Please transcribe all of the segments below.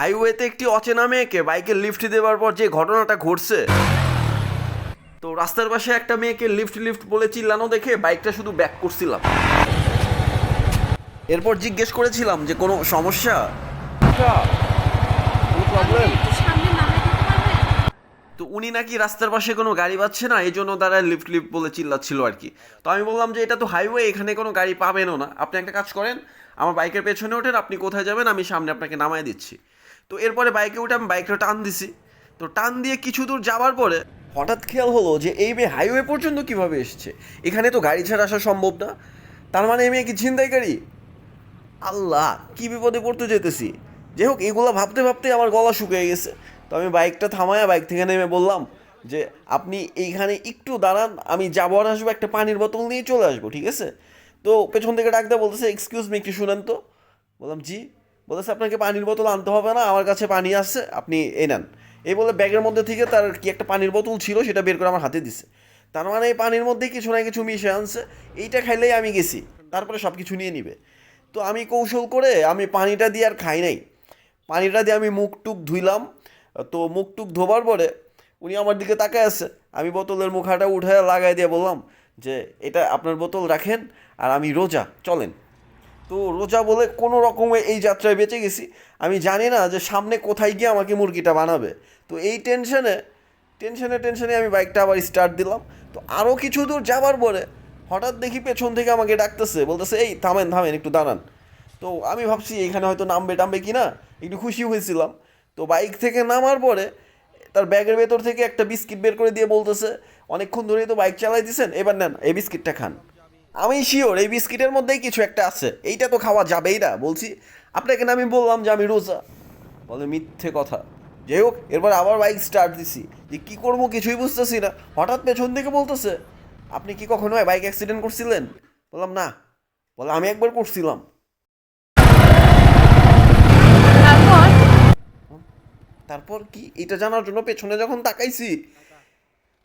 হাইওয়েতে একটি অচেনা মেয়েকে বাইকে লিফট দেওয়ার পর যে ঘটনাটা ঘটছে। তো রাস্তার পাশে একটা মেয়েকে লিফট লিফট বলে চিল্লানো দেখে বাইকটা শুধু ব্যাক করছিলাম। এরপর জিজ্ঞেস করেছিলাম যে কোনো সমস্যা? তো উনি নাকি রাস্তার পাশে কোনো গাড়ি পাচ্ছে না এই জন্য তারা লিফট লিফট বলে চিল্লাচ্ছিল আর কি। তো আমি বললাম যে এটা তো হাইওয়ে এখানে কোনো গাড়ি পাবেনও না। আপনি একটা কাজ করেন আমার বাইকের পেছনে ওঠেন আপনি কোথায় যাবেন আমি সামনে আপনাকে নামায় দিচ্ছি। তো এরপরে বাইকে উঠে আমি বাইকটা টান দিছি। তো টান দিয়ে কিছু দূর যাওয়ার পরে হঠাৎ খেয়াল হলো যে এই মেয়ে হাইওয়ে পর্যন্ত কীভাবে এসছে? এখানে তো গাড়ি ছাড়া আসা সম্ভব না। তার মানে এই মেয়ে কি ছিনতাইকারী? আল্লাহ, কি বিপদে পড়তে যেতেছি। যাই হোক, এগুলো ভাবতে ভাবতে আমার গলা শুকিয়ে গেছে। তো আমি বাইকটা থামায়া বাইক থেকে নেমে বললাম যে, আপনি এইখানে একটু দাঁড়ান, আমি যাব আর আসব, একটা পানির বোতল নিয়ে চলে আসব, ঠিক আছে? তো পেছন থেকে ডাকতে বলতেছে এক্সকিউজ মি একটু শুনেন তো? বললাম, জি। বলতেছে, আপনাকে পানির বোতল আনতে হবে না, আমার কাছে পানি আছে, আপনি এই নেন। এই বলে ব্যাগের মধ্যে থেকে তার কি একটা পানির বোতল ছিল, সেটা বের করে আমার হাতে দিছে। তার মানে এই পানির মধ্যে কিছু না কিছু মিশে আনছে, এইটা খাইলেই আমি গেছি, তারপরে সব কিছু নিয়ে নিবে। তো আমি কৌশল করে আমি পানিটা দিয়ে আর খাই নাই। পানিটা দিয়ে আমি মুখ টুক ধুইলাম, তো মুখ টুক ধোবার পরে উনি আমার দিকে তাকায় আছে, আমি বোতলের মুখাটা উঠায় লাগাই দিয়ে বললাম যে, এটা আপনার বোতল রাখেন আর আমি রোজা, চলেন। তো রোজা বলে কোনো রকমে এই যাত্রায় বেঁচে গেছি। আমি জানি না যে সামনে কোথায় গিয়ে আমাকে মুরগিটা বানাবে। তো এই টেনশনে টেনশনে টেনশনে আমি বাইকটা আবার স্টার্ট দিলাম। তো আরও কিছু দূর যাবার পরে হঠাৎ দেখি পেছন থেকে আমাকে ডাকতেছে, বলতেছে, এই, থামেন থামেন, একটু দাঁড়ান। তো আমি ভাবছি এখানে হয়তো নামবে টামবে কি না একটু খুশি হয়েছিলাম। তো বাইক থেকে নামার পরে তার ব্যাগের ভেতর থেকে একটা বিস্কিট বের করে দিয়ে বলতেছে, অনেকক্ষণ ধরেই তো বাইক চালাই দিছেন, এবার নেন, এই বিস্কিটটা খান। আমি শিওর এই বিস্কিটের মধ্যেই কিছু একটা আছে। এইটা তো খাওয়া যাবেই না বলছি। আপনাকে না আমি বললাম যে আমি রোজা। বলে মিথ্যে কথা। যাই হোক এরপর আবার বাইক স্টার্ট দিছি। যে কী করব কিছুই বুঝতেছি না। হঠাৎ পেছন থেকে বলতেছে আপনি কি কখনো বাইক অ্যাক্সিডেন্ট করছিলেন? বললাম না। বলে আমি একবার করছিলাম। তারপর? তারপর কি? এটা জানার জন্য পেছনে যখন তাকাইছি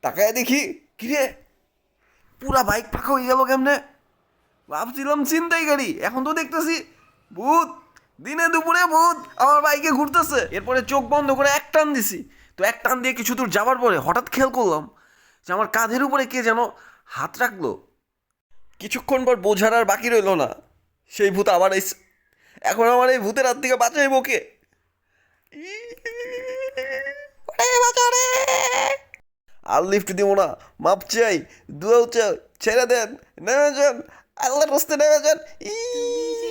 তাকায় দেখি কিরে পুরা বাইক ফাঁকা হয়ে গেল কেমনে? ভাবছিলাম চিন্তাই গাড়ি, এখন তো দেখতেছি ভূত, দিনে দুপুরে ভূত আমার বাইকে ঘুরতেছে। এরপরে চোখ বন্ধ করে এক টান দিছি। তো এক টান দিয়ে কিছু দূর যাওয়ার পরে হঠাৎ খেয়াল করলাম যে আমার কাঁধের উপরে কে যেন হাত রাখল। কিছুক্ষণ পর বোঝার আর বাকি রইল না। সেই ভূত আবার এসে এখন আমার এই ভূতের হাত থেকে বাঁচাইবো কে? ওরে বাঁচারে! আর লিফট দিব না মাপ চাই, দুয়াও চাই, ছেড়ে দেন, নেমে যান আল্লাহ রাস্তায় নেমে যান ই!